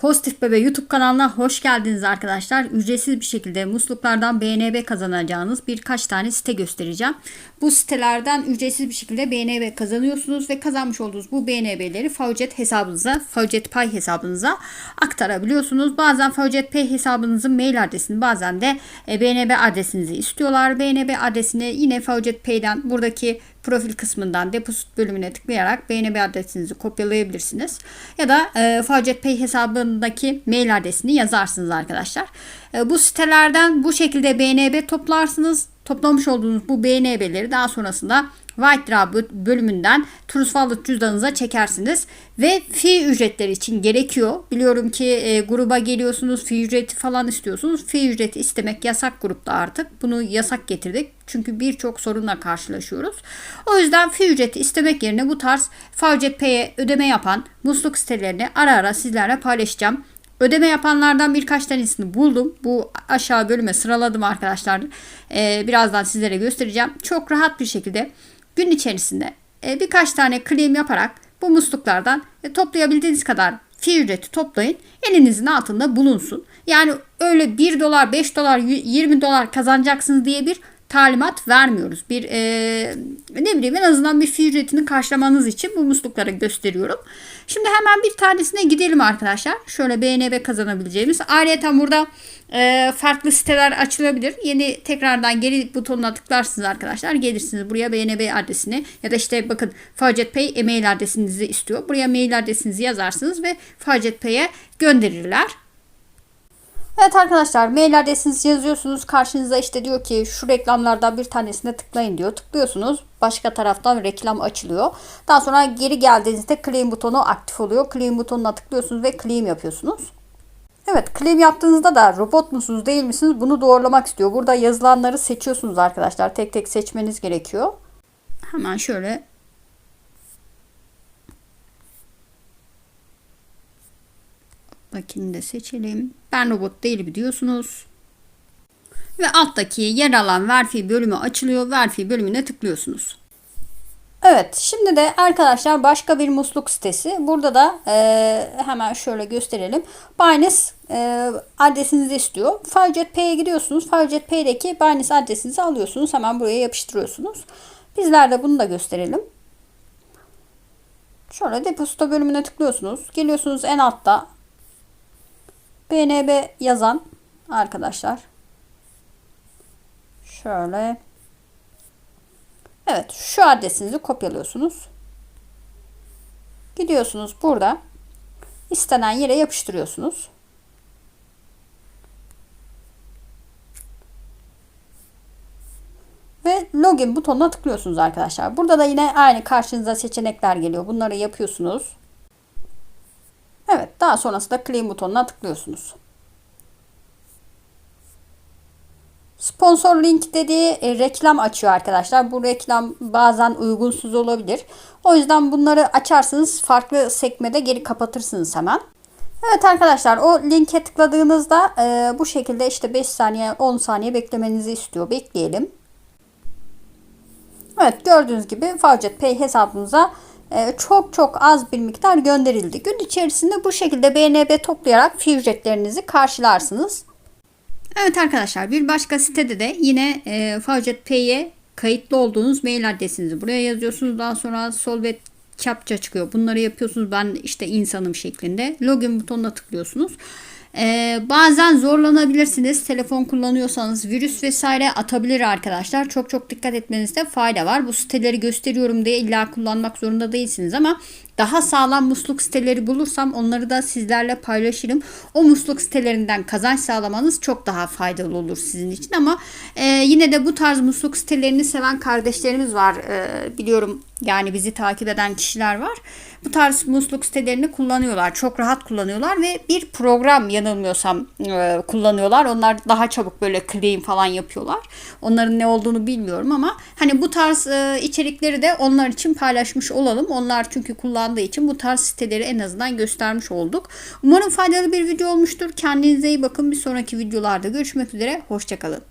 Pozitif Bebe YouTube kanalına hoş geldiniz arkadaşlar. Ücretsiz bir şekilde musluklardan BNB kazanacağınız birkaç tane site göstereceğim. Bu sitelerden ücretsiz bir şekilde BNB kazanıyorsunuz ve kazanmış olduğunuz bu BNB'leri Faucet hesabınıza, Faucet Pay hesabınıza aktarabiliyorsunuz. Bazen Faucet Pay hesabınızın mail adresini bazen de e, BNB adresinizi istiyorlar. BNB adresini yine Faucet Pay'den buradaki profil kısmından depozit bölümüne tıklayarak BNB adresinizi kopyalayabilirsiniz. Ya da e, Faucet Pay hesabındaki mail adresini yazarsınız arkadaşlar. E, bu sitelerden bu şekilde BNB toplarsınız. Toplamış olduğunuz bu BNB'leri daha sonrasında White bölümünden Trust Wallet cüzdanınıza çekersiniz ve fi ücretleri için gerekiyor. Biliyorum ki e, gruba geliyorsunuz fi ücreti falan istiyorsunuz. Fi ücreti istemek yasak grupta artık. Bunu yasak getirdik. Çünkü birçok sorunla karşılaşıyoruz. O yüzden fi ücreti istemek yerine bu tarz Faucet Pay'e ödeme yapan musluk sitelerini ara ara sizlerle paylaşacağım. Ödeme yapanlardan birkaç tanesini buldum. Bu aşağı bölüme sıraladım arkadaşlar. Ee, birazdan sizlere göstereceğim. Çok rahat bir şekilde gün içerisinde e, birkaç tane claim yaparak bu musluklardan e, toplayabildiğiniz kadar fi ücreti toplayın. Elinizin altında bulunsun. Yani öyle 1 dolar, 5 dolar, 20 dolar kazanacaksınız diye bir talimat vermiyoruz. Bir e, ne bileyim en azından bir fi ücretini karşılamanız için bu muslukları gösteriyorum. Şimdi hemen bir tanesine gidelim arkadaşlar. Şöyle BNB kazanabileceğimiz. Ayrıca burada e, farklı siteler açılabilir. Yeni tekrardan geri butonuna tıklarsınız arkadaşlar. Gelirsiniz buraya BNB adresini ya da işte bakın Faucet Pay e-mail adresinizi istiyor. Buraya mail adresinizi yazarsınız ve Faucet Pay'e gönderirler. Evet arkadaşlar mail adresinizi yazıyorsunuz. Karşınıza işte diyor ki şu reklamlardan bir tanesine tıklayın diyor. Tıklıyorsunuz. Başka taraftan reklam açılıyor. Daha sonra geri geldiğinizde claim butonu aktif oluyor. Claim butonuna tıklıyorsunuz ve claim yapıyorsunuz. Evet claim yaptığınızda da robot musunuz değil misiniz bunu doğrulamak istiyor. Burada yazılanları seçiyorsunuz arkadaşlar. Tek tek seçmeniz gerekiyor. Hemen şöyle Bakın da seçelim. Ben robot değilim diyorsunuz. Ve alttaki yer alan verfi bölümü açılıyor. Verfi bölümüne tıklıyorsunuz. Evet şimdi de arkadaşlar başka bir musluk sitesi. Burada da e, hemen şöyle gösterelim. Binance e, adresinizi istiyor. Faucet Pay'e giriyorsunuz. Faucet Pay'deki Binance adresinizi alıyorsunuz. Hemen buraya yapıştırıyorsunuz. Bizler de bunu da gösterelim. Şöyle depozito bölümüne tıklıyorsunuz. Geliyorsunuz en altta BNB yazan arkadaşlar. Şöyle. Evet şu adresinizi kopyalıyorsunuz. Gidiyorsunuz burada istenen yere yapıştırıyorsunuz. Ve login butonuna tıklıyorsunuz arkadaşlar. Burada da yine aynı karşınıza seçenekler geliyor. Bunları yapıyorsunuz. Evet daha sonrasında claim butonuna tıklıyorsunuz. Sponsor link dediği e, reklam açıyor arkadaşlar. Bu reklam bazen uygunsuz olabilir. O yüzden bunları açarsınız farklı sekmede geri kapatırsınız hemen. Evet arkadaşlar o linke tıkladığınızda e, bu şekilde işte 5 saniye 10 saniye beklemenizi istiyor. Bekleyelim. Evet gördüğünüz gibi Faucet Pay hesabınıza çok çok az bir miktar gönderildi. Gün içerisinde bu şekilde BNB toplayarak fi ücretlerinizi karşılarsınız. Evet arkadaşlar bir başka sitede de yine e, Pay'e kayıtlı olduğunuz mail adresinizi buraya yazıyorsunuz. Daha sonra sol ve captcha çıkıyor. Bunları yapıyorsunuz. Ben işte insanım şeklinde. Login butonuna tıklıyorsunuz. Ee, bazen zorlanabilirsiniz. Telefon kullanıyorsanız virüs vesaire atabilir arkadaşlar. Çok çok dikkat etmenizde fayda var. Bu siteleri gösteriyorum diye illa kullanmak zorunda değilsiniz ama daha sağlam musluk siteleri bulursam onları da sizlerle paylaşırım. O musluk sitelerinden kazanç sağlamanız çok daha faydalı olur sizin için ama e, yine de bu tarz musluk sitelerini seven kardeşlerimiz var. E, biliyorum yani bizi takip eden kişiler var. Bu tarz musluk sitelerini kullanıyorlar. Çok rahat kullanıyorlar ve bir program yanılmıyorsam e, kullanıyorlar. Onlar daha çabuk böyle claim falan yapıyorlar. Onların ne olduğunu bilmiyorum ama hani bu tarz e, içerikleri de onlar için paylaşmış olalım. Onlar çünkü kullandığı için bu tarz siteleri en azından göstermiş olduk. Umarım faydalı bir video olmuştur. Kendinize iyi bakın. Bir sonraki videolarda görüşmek üzere. Hoşçakalın.